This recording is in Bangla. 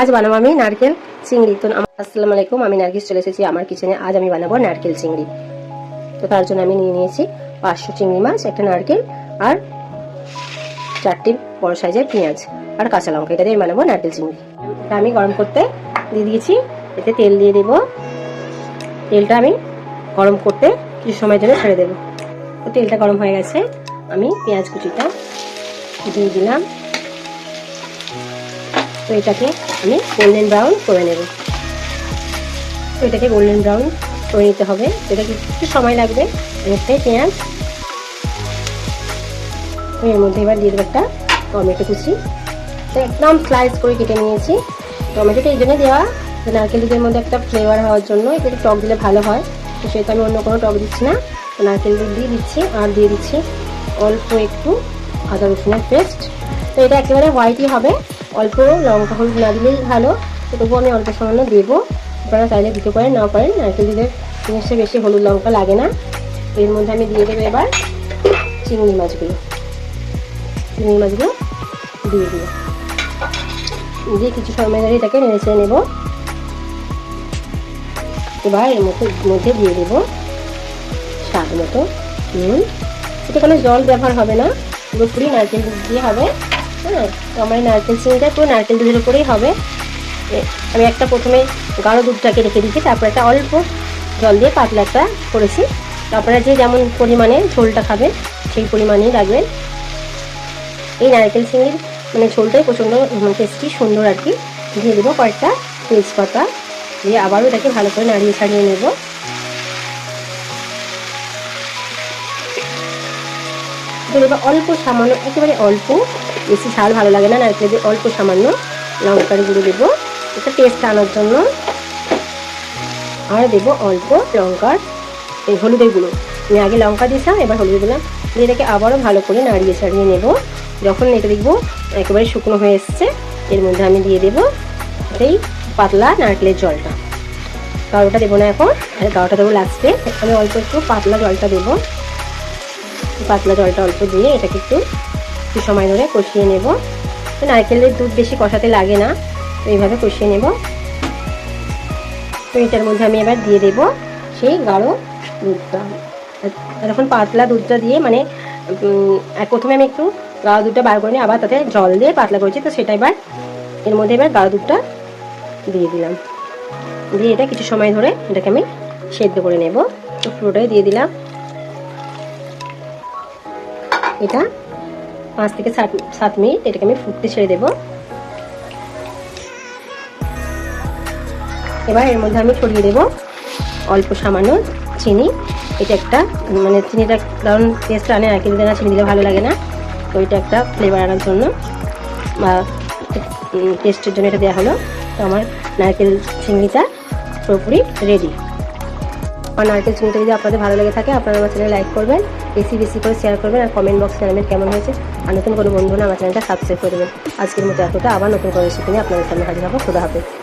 আজ বানাবো আমি নারকেল চিংড়ি। তো আসসালামু আলাইকুম, আমি নার্গিস চলে এসেছি আমার কিচেনে। আজ আমি বানাবো নারকেল চিংড়ি। তো তার জন্য আমি নিয়ে নিয়েছি পাঁচশো চিংড়ি মাছ, একটা নারকেল আর চারটি বড় সাইজের পেঁয়াজ আর কাঁচা লঙ্কা। এটা দিয়ে বানাবো নারকেল চিংড়ি। এটা আমি গরম করতে দিয়ে দিয়েছি। এতে তেল দিয়ে দেবো। তেলটা আমি গরম করতে কিছু সময় জন্য ছেড়ে দেবো। তো তেলটা গরম হয়ে গেছে। আমি পেঁয়াজ কুচিটা দিয়ে দিলাম। তো এটাকে আমি গোল্ডেন ব্রাউন করে নেব। তো এটাকে গোল্ডেন ব্রাউন করে নিতে হবে। এটাকে একটু সময় লাগবে। অনেকটাই পেঁয়াজ এর মধ্যে এবার দিয়ে দেবো একটা টমেটো কুচি। তো একদম স্লাইস করে কেটে নিয়েছি। টমেটোটা এই জন্য দেওয়া যে নারকেল দুধের মধ্যে একটা ফ্লেভার হওয়ার জন্য একটু টক দিলে ভালো হয়। তো সেটা আমি অন্য কোনো টক দিচ্ছি না। তো নারকেল দুধ দিয়ে দিচ্ছি আর দিয়ে দিচ্ছি অল্প একটু আদা রসুনের পেস্ট তো এটা একেবারে হোয়াইটই হবে। অল্প লঙ্কা হলুদ না দিলেই ভালো। তো তবুও আমি অল্প সামান্য দেবো। আপনারা চাইলে দিতে পারেন না পারেন। নারকেল দুধের জিনিসটা বেশি হলুদ লঙ্কা লাগে না। এর মধ্যে আমি দিয়ে দেবো এবার চিংড়ি মাছগুলো। চিংড়ি মাছগুলো দিয়ে দিই দিয়ে কিছু সময় ধরে এটাকে নেড়ে নেব। এবার এর মধ্যে মধ্যে দিয়ে দেবো স্বাদ মতো নুন। এটা কোনো জল ব্যবহার হবে না। পুরোপুরি নারকেল দুধ দিয়ে হবে। হ্যাঁ তো আমার নারকেল চিনিটা পুরো নারকেল দুধের উপরেই হবে। আমি একটা প্রথমে গাঢ় দুধটাকে রেখে দিয়েছি, তারপর একটা অল্প জল দিয়ে পাতলা একটা করেছি আপনারা যে যেমন পরিমাণে ঝোলটা খাবেন, সেই পরিমাণেই রাখবেন। এই নারকেল চিংড়ির মানে ঝোলটাই প্রচণ্ড টেস্টি সুন্দর আর কি। দিয়ে দেবো কয়েকটা তেজপাতা। দিয়ে আবারও এটাকে ভালো করে নাড়িয়ে ছাড়িয়ে নেব। অল্প, সামান্য, একেবারে অল্প বেশি ঝাল ভালো লাগে না, নারকেল দিয়ে অল্প সামান্য লঙ্কার গুঁড়ো দেবো। এটা টেস্ট আনার জন্য। আর দেবো অল্প লঙ্কার এই হলুদের গুঁড়ো। আমি আগে লঙ্কা দিয়েছিলাম, এবার হলুদ দিলাম দিয়ে এটাকে আবারও ভালো করে নাড়িয়ে ছাড়িয়ে নেব। যখন এটা দেখব একেবারে শুকনো হয়ে এসছে, এর মধ্যে আমি দিয়ে দেবো এই পাতলা নারকেলের জলটা। গাঢ়টা দেবো না এখন আর গাঢ়টা দেবো লাস্টে আমি অল্প একটু পাতলা জলটা দেবো। পাতলা জলটা অল্প দিয়ে এটাকে একটু একটু সময় ধরে কষিয়ে নেব। নারকেলের দুধ বেশি কষাতে লাগে না, তো এইভাবে কষিয়ে নেব। তো এটার মধ্যে আমি এবার দিয়ে দেব সেই গাঢ় দুধটা। এখন পাতলা দুধটা দিয়ে মানে প্রথমে আমি একটু গাঢ় দুধটা বার করে নিই আবার তাতে জল দিয়ে পাতলা করেছি, তো সেটা এবার এর মধ্যে এবার গাঢ় দুধটা দিয়ে দিলাম। দিয়ে এটা কিছু সময় ধরে এটাকে আমি সেদ্ধ করে নেব। তো পুরোটাই দিয়ে দিলাম। এটা পাঁচ থেকে সাত সাত মিনিট এটাকে আমি ফুটতে ছেড়ে দেবো। এবার এর মধ্যে আমি ছড়িয়ে দেবো অল্প সামান্য চিনি। এটা একটা মানে চিনিটা দারুণ টেস্ট আনে আর কিন্তু চিনি দিলে ভালো লাগে না। তো এটা একটা ফ্লেভার আনার জন্য বা টেস্টের জন্য এটা দেওয়া হলো। তো আমার নারকেল চিংড়িটা পুরোপুরি রেডি আর নারকেল চিনিটা যদি আপনাদের ভালো লেগে থাকে, আপনারা আমার চ্যানেলে লাইক করবেন, বেশি বেশি করে শেয়ার করবেন আর কমেন্ট বক্স জানাবেন কেমন হয়েছে, আর নতুন কোনো বন্ধু না আমার চ্যানেলটা সাবস্ক্রাইব করে দেবেন। আজকের মতো এতটা, আবার নতুন করে সেখানে আপনাদের সামনে হাজির হব। খুদা হাফেজ।